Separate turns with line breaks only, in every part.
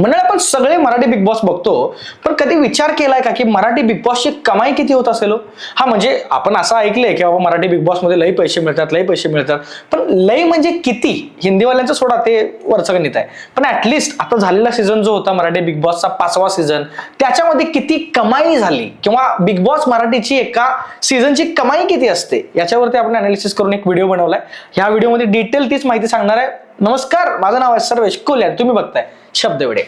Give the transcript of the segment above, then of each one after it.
मंडळ आपण सगळे मराठी बिग बॉस बघतो पण कधी विचार केलाय का की मराठी बिग बॉसची कमाई किती होत असेल हो? हा म्हणजे आपण असं ऐकलंय की बाबा मराठी बिग बॉसमध्ये लई पैसे मिळतात लई पैसे मिळतात पण लई म्हणजे किती? हिंदीवाल्यांचं सोडा ते वरचं गणित आहे. पण ऍटलिस्ट आता झालेला सीझन जो होता मराठी बिग बॉसचा पाचवा सीझन त्याच्यामध्ये किती कमाई झाली? किंवा बिग बॉस मराठीची एका सीझनची कमाई किती असते? याच्यावरती आपण अनालिसिस करून एक व्हिडिओ बनवलाय. ह्या व्हिडिओमध्ये डिटेल तीच माहिती सांगणार आहे. नमस्कार माझं नाव आहे सर्वेश कोल्हे तुम्ही बघताय शब्द एवढे.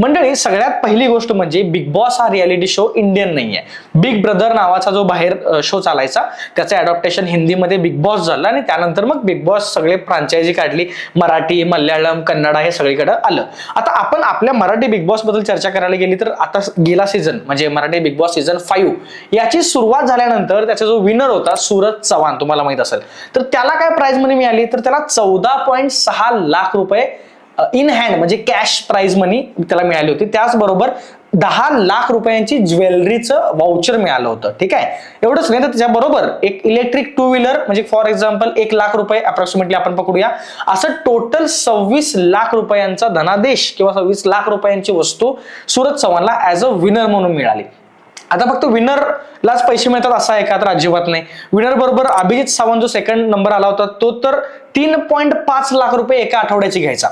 मंडळी सगळ्यात पहिली गोष्ट म्हणजे बिग बॉस हा रियालिटी शो इंडियन नाहीये. बिग ब्रदर नावाचा जो बाहेर शो चालायचा त्याचं अडॉप्टेशन हिंदीमध्ये बिग बॉस झालं आणि त्यानंतर मग बिग बॉस सगळे फ्रँचायझी काढली. मराठी मल्याळम कन्नडा हे सगळीकडे आलं. आता आपण आपल्या मराठी बिग बॉसबद्दल चर्चा करायला गेली तर आता गेला सीझन म्हणजे Marathi big boss season five याची सुरुवात झाल्यानंतर त्याचा जो विनर होता सूरज चव्हाण तुम्हाला माहीत असेल. तर त्याला काय प्राइज मनी मिळाली? तर त्याला चौदा पॉईंट सहा लाख रुपये इन हँड म्हणजे कॅश प्राइज मनी त्याला मिळाली होती. त्याचबरोबर दहा लाख रुपयांची ज्वेलरीचं वाउचर मिळालं होतं. ठीक आहे? एवढंच नाही तर त्याच्याबरोबर एक इलेक्ट्रिक टू व्हीलर म्हणजे फॉर एक्झाम्पल एक लाख रुपये अप्रॉक्सिमेटली आपण पकडूया. असं टोटल सव्वीस लाख रुपयांचा धनादेश किंवा सव्वीस लाख रुपयांची वस्तू सूरज चव्हाणला ऍज अ विनर म्हणून मिळाली. आता फक्त विनरलाच पैसे मिळतात असं आहे का तर अजिबात नाही. विनर बरोबर अभिजित सावंत जो सेकंड नंबर आला होता तो तर तीन पॉईंट पाच लाख रुपये एका आठवड्याची घ्यायचा.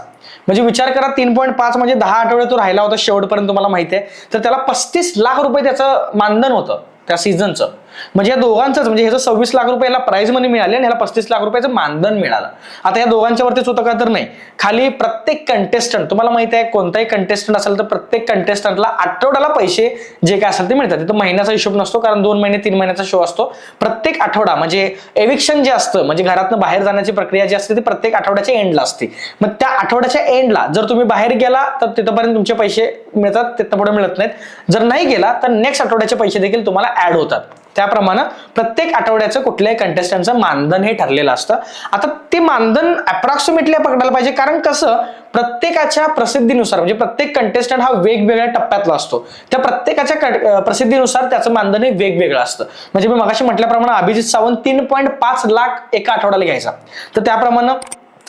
म्हणजे विचार करा तीन पॉईंट पाच म्हणजे दहा आठवडे तो राहिला होता शेवटपर्यंत तुम्हाला माहिती आहे. तर त्याला पस्तीस लाख रुपये त्याचं मानधन होतं त्या सीझनचं म्हणजे या दोघांचंच म्हणजे ह्याचं सव्वीस लाख रुपयाला प्राईज मनी मिळाली आणि ह्याला पस्तीस लाख रुपयाचं मानधन मिळालं. आता या दोघांच्या वरतीच होतं का तर नाही. खाली प्रत्येक कंटेस्टंट तुम्हाला माहिती आहे कोणताही कंटेस्टंट असेल तर प्रत्येक कंटेस्टंटला आठवड्याला पैसे जे काय असेल ते मिळतात. तिथं महिन्याचा हिशोब नसतो कारण दोन महिने तीन महिन्याचा शो असतो. प्रत्येक आठवडा म्हणजे एविक्शन जे असतं म्हणजे घरातनं बाहेर जाण्याची प्रक्रिया जी असते ती प्रत्येक आठवड्याच्या एंडला असते. मग त्या आठवड्याच्या एंडला जर तुम्ही बाहेर गेला तर तिथपर्यंत तुमचे पैसे मिळतात तिथं पुढे मिळत नाहीत. जर नाही गेला तर नेक्स्ट आठवड्याचे पैसे देखील तुम्हाला ऍड होतात. त्याप्रमाणे प्रत्येक आठवड्याचं कुठल्याही कंटेस्टंटचं मानधन हे ठरलेलं असतं. आता ते मानधन अप्रॉक्सिमेटली पकडायला पाहिजे. कारण कसं? प्रत्येकाच्या प्रसिद्धीनुसार म्हणजे प्रत्येक कंटेस्टंट हा वेगवेगळ्या टप्प्यातला असतो. त्या प्रत्येकाच्या प्रसिद्धीनुसार त्याचं मानधन हे वेगवेगळं असतं. म्हणजे मी मगाशी म्हटल्याप्रमाणे अभिजित सावंत तीन पॉईंट पाच लाख एका आठवड्याला घ्यायचा. तर त्याप्रमाणे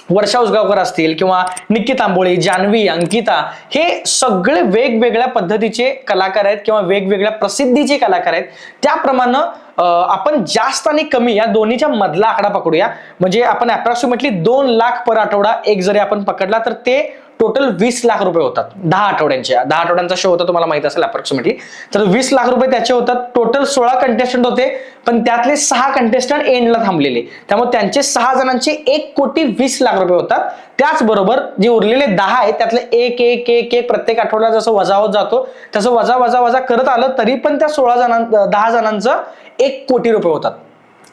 वर्षा उसगावकर असतील किंवा निक्की तांबोळी जान्हवी अंकिता हे सगळे वेगवेगळ्या पद्धतीचे कलाकार आहेत किंवा वेगवेगळ्या प्रसिद्धीचे कलाकार आहेत. त्याप्रमाणे आपण जास्त आणि कमी या दोन्हीच्या मधला आकडा पकडूया. म्हणजे आपण अप्रॉक्सिमेटली दोन लाख पर आठवडा एक जरी आपण पकडला तर ते टोटल वीस लाख रुपये होतात. दहा आठवड्यांचे. दहा आठवड्यांचा शो होता तुम्हाला माहीत असेल अप्रॉक्सिमेटली तर वीस लाख रुपये त्याचे होतात. टोटल सोळा कंटेस्टंट होते. पण त्यातले सहा कंटेस्टंट एंडला थांबलेले. त्यामुळे त्यांचे सहा जणांचे एक कोटी वीस लाख रुपये होतात. त्याचबरोबर जे उरलेले दहा आहेत त्यातले एक एक एक एक प्रत्येक आठवड्याला जसं वजा होत जातो तसं वजा वजा वजा करत आलं तरी पण त्या सोळा जणां दहा जणांचं एक कोटी रुपये होतात.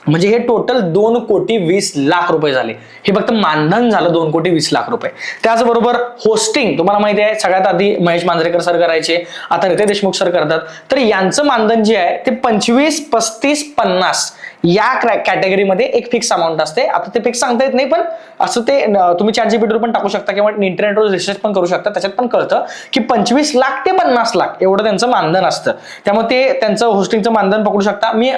म्हणजे हे टोटल दोन कोटी वीस लाख रुपये झाले. हे फक्त मानधन झालं दोन कोटी वीस लाख रुपये. त्याचबरोबर होस्टिंग तुम्हाला माहिती आहे सगळ्यात आधी महेश मांजरेकर सर करायचे आता रितेश देशमुख सर करतात. तर यांचं मानधन जे आहे ते पंचवीस पस्तीस पन्नास या कॅटेगरीमध्ये एक फिक्स अमाऊंट असते. आता ते फिक्स सांगता येत नाही पण असं ते तुम्ही चॅट जीपीटीवर पण टाकू शकता किंवा इंटरनेटवर रिसर्च पण करू शकता. त्याच्यात पण कळतं की पंचवीस लाख ते पन्नास लाख एवढं त्यांचं मानधन असतं. त्यामुळे ते त्यांचं होस्टिंगचं मानधन पकडू शकता. मी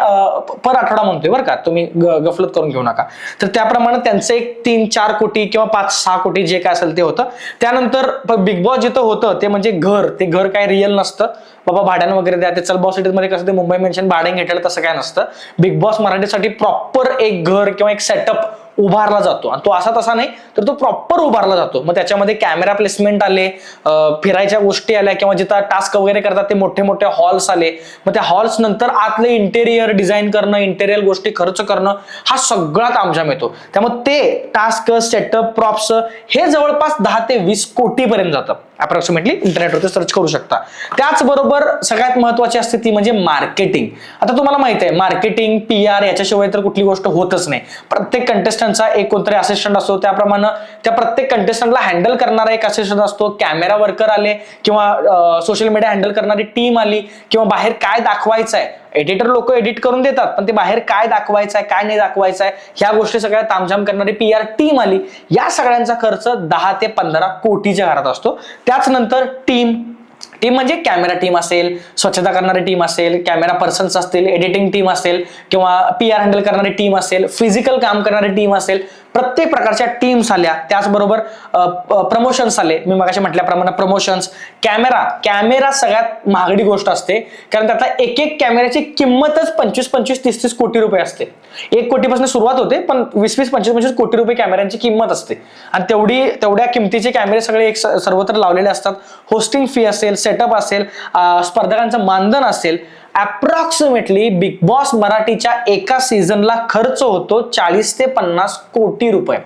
पर आठवडा म्हणतोय बरं का. तुम्ही ग- गफलत करून घेऊ नका. तर त्याप्रमाणे त्यांचं एक तीन चार कोटी किंवा पाच सहा कोटी जे काय असेल ते होतं. त्यानंतर बिग बॉस जिथं होतं ते म्हणजे घर. ते घर काय रिअल नसतं. बाबा भाड्यानं वगैरे द्या. ते चल बॉस सिटीमध्ये कसं ते मुंबई मेन्शन भाड्याने घेतलेलं तसं काय नसतं. बिग बॉस मराठीसाठी प्रॉपर एक घर किंवा एक सेटअप उभारला जातो. आणि तो असा तसा नाही तर तो प्रॉपर उभारला जातो. मग त्याच्यामध्ये कॅमेरा प्लेसमेंट आले फिरायच्या गोष्टी आल्या किंवा जिथं टास्क वगैरे करतात ते मोठे मोठे हॉल्स आले. मग त्या हॉल्स नंतर आतले इंटेरियर डिझाईन करणं इंटेरियर गोष्टी खर्च करणं हा सगळा तामझाम येतो त्यामुळे ते टास्क सेटअप प्रॉप्स हे जवळपास दहा ते वीस कोटीपर्यंत जातं. अप्रॉक्सिमेटली इंटरनेटवरती सर्च करू शकता. त्याचबरोबर सगळ्यात महत्वाची असते ती म्हणजे मार्केटिंग आता तुम्हाला माहीत आहे मार्केटिंग पी आर याच्याशिवाय तर कुठली गोष्ट होतच नाही. प्रत्येक कंटेस्ट कंटेस्टंटचा एक कोणतरी असिस्टंट असतो. त्याप्रमाणे त्या प्रत्येक कंटेस्टंटला हँडल करणारा एक असिस्टंट असतो. कॅमेरा वर्कर आले किंवा सोशल मीडिया हँडल करणारी टीम आली किंवा बाहेर काय दाखवायचं आहे एडिटर लोक एडिट करून देतात पण ते बाहेर काय दाखवायचं आहे काय नाही दाखवायचं आहे ह्या गोष्टी सगळ्या तामझाम करणारी पी आर टीम आली. या सगळ्यांचा खर्च दहा ते पंधरा कोटीच्या घरात असतो. त्याच नंतर टीम टीम म्हणजे कॅमेरा टीम असेल स्वच्छता करणारी टीम असेल कॅमेरा पर्सन्स असतील एडिटिंग टीम असेल किंवा पी आर हँडल करणारी टीम असेल फिजिकल काम करणारी टीम असेल प्रत्येक प्रकारच्या टीम्स आल्या. त्याचबरोबर प्रमोशन्स आले. मी मगाशी म्हटल्याप्रमाणे प्रमोशन्स कॅमेरा कॅमेरा सगळ्यात महागडी गोष्ट असते. कारण त्यातला एक एक कॅमेऱ्याची किंमतच पंचवीस पंचवीस तीस तीस कोटी रुपये असते. एक कोटीपासून सुरुवात होते पण वीस वीस पंचवीस पंचवीस कोटी रुपये कॅमेऱ्यांची किंमत असते. आणि तेवढी तेवढ्या किमतीचे कॅमेरे सगळे एक सर्वत्र लावलेले असतात. होस्टिंग फी असेल सेटअप असेल स्पर्धकांचं मानधन असेल अप्रॉक्सिमेटली बिग बॉस मराठीच्या एका सीझनला खर्च होतो चाळीस ते पन्नास कोटी रुपये.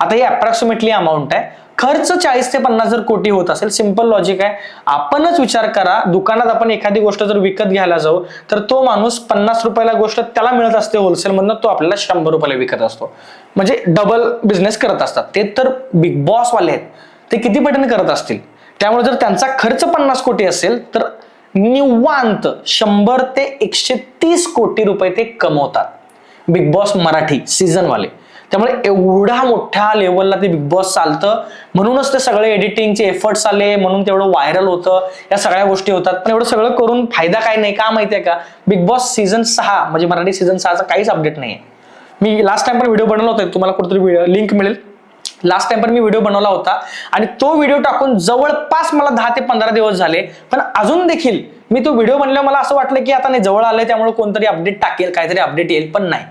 आता ही अप्रॉक्सिमेटली अमाऊंट आहे. खर्च चाळीस ते पन्नास जर कोटी होत असेल सिंपल लॉजिक आहे. आपणच विचार करा दुकानात आपण एखादी गोष्ट जर विकत घ्यायला जाऊ तर तो माणूस पन्नास रुपयाला गोष्ट त्याला मिळत असते होलसेल मधनं तो आपल्याला शंभर रुपयाला विकत असतो. म्हणजे डबल बिझनेस करत असतात. ते तर बिग बॉस वाले आहेत. ते किती पटीने करत असतील? त्यामुळे जर त्यांचा खर्च पन्नास कोटी असेल तर निवांत शंभर ते एकशे तीस कोटी रुपये ते कमवतात. बिग बॉस मराठी सीझन वाले त्यामुळे एवढा मोठ्या लेवलला ते बिग बॉस चालतं. म्हणूनच ते सगळे एडिटिंगचे एफर्ट्स आले म्हणून तेवढं व्हायरल होतं. या सगळ्या गोष्टी होतात. पण एवढं सगळं करून फायदा काय नाही का माहितीये का? बिग बॉस सीझन सहा म्हणजे मराठी सीझन सहाचा काहीच अपडेट नाही मी लास्ट टाइम पण व्हिडिओ बनवला होता. तुम्हाला कुठेतरी लिंक मिळेल. लास्ट टाइम पण मी व्हिडिओ बनवला होता. आणि तो व्हिडिओ टाकून जवळपास मला दहा ते पंधरा दिवस झाले. पण अजून देखील मी तो व्हिडिओ बनल्यावर मला असं वाटलं की आता नाही जवळ आलंय त्यामुळे कोणतरी अपडेट टाकेल काहीतरी अपडेट येईल पण नाही.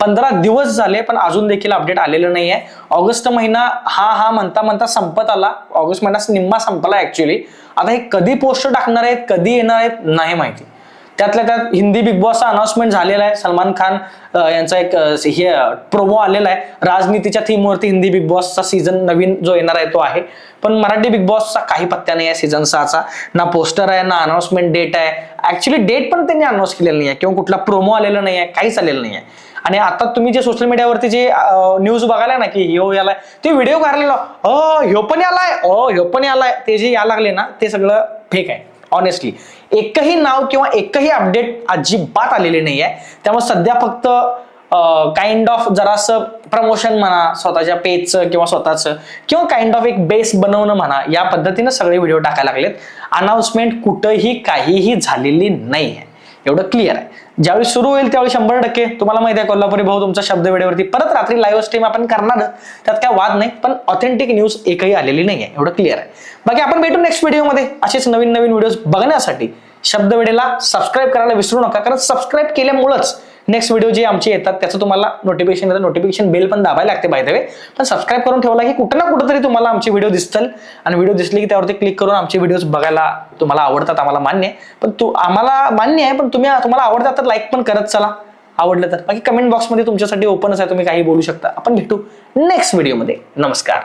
पंधरा दिवस झाले पण अजून देखील अपडेट आलेलं नाही आहे ऑगस्ट महिना हा हा म्हणता म्हणता संपत आला. ऑगस्ट महिना निम्मा संपला ऍक्च्युली आता हे कधी पोस्ट टाकणार आहेत कधी येणार आहेत नाही माहिती. त्यातल्या त्यात हिंदी बिग बॉसचा अनाउन्समेंट झालेला आहे. सलमान खान यांचा एक हे प्रोमो आलेला आहे. राजनीतीच्या थीमवरती हिंदी बिग बॉसचा सीझन नवीन जो येणार आहे तो आहे. पण मराठी बिग बॉसचा काही पत्त्या नाही आहे सीझन सहाचा ना पोस्टर आहे ना अनाउन्समेंट डेट आहे. ऍक्च्युली डेट पण त्यांनी अनाऊन्स केलेलं नाही आहे. किंवा कुठला प्रोमो आलेला नाही आहे. काहीच आलेलं नाही आहे. आणि आता तुम्ही जे सोशल मीडियावरती जे न्यूज बघायला ना की ह्यो यालाय ते व्हिडिओ काढलेला. अ ह्यो पण यालाय. अ ह्यो पण यालाय. ते जे या लागले ना ते सगळं फेक आहे. ऑनेस्टली एकही नाव किंवा एकही अपडेट अजिबात आलेले नाही आहे त्यामुळे सध्या फक्त काइंड ऑफ जरासं प्रमोशन म्हणा स्वतःच्या पेजचं किंवा स्वतःचं किंवा काइंड ऑफ एक बेस बनवणं म्हणा या पद्धतीनं सगळे व्हिडिओ टाकायला लागलेत. अनाउन्समेंट कुठंही काहीही झालेली नाही आहे एवढं क्लिअर आहे. ज्यावेळी सुरू होईल त्यावेळी शंभर टक्के. तुम्हाला माहिती आहे कोल्हापुरी भाऊ तुमचा शब्द वेळेवरती परत रात्री लाईव्ह स्ट्रीम आपण करणार. त्यात काय वाद नाही पण ऑथेंटिक न्यूज एकही आलेली नाही आहे एवढं क्लिअर आहे. बाकी आपण भेटू नेक्स्ट व्हिडिओमध्ये असेच नवीन नवीन व्हिडिओज बघण्यासाठी शब्द वेळेला सबस्क्राईब करायला विसरू नका कारण सबस्क्राईब केल्यामुळंच नेक्स्ट व्हिडिओ जे आमचे येतात त्याचं तुम्हाला नोटिफिकेशन येतं. नोटिफिकेशन बेल पण दाबायला लागते बाय द वे पण सबस्क्राईब करून ठेवला की कुठं ना कुठंतरी तुम्हाला आमचे व्हिडिओ दिसतील. आणि व्हिडिओ दिसले की त्यावरती क्लिक करून आमचे व्हिडिओज बघायला तुम्हाला आवडतात आम्हाला मान्य आहे. पण तू आम्हाला मान्य आहे पण तुम्ही तुम्हाला आवडतात तर लाईक पण करत चला. आवडलं तर. बाकी कमेंट बॉक्समध्ये तुमच्यासाठी ओपनच आहे तुम्ही काही बोलू शकता. आपण भेटू नेक्स्ट व्हिडिओमध्ये नमस्कार.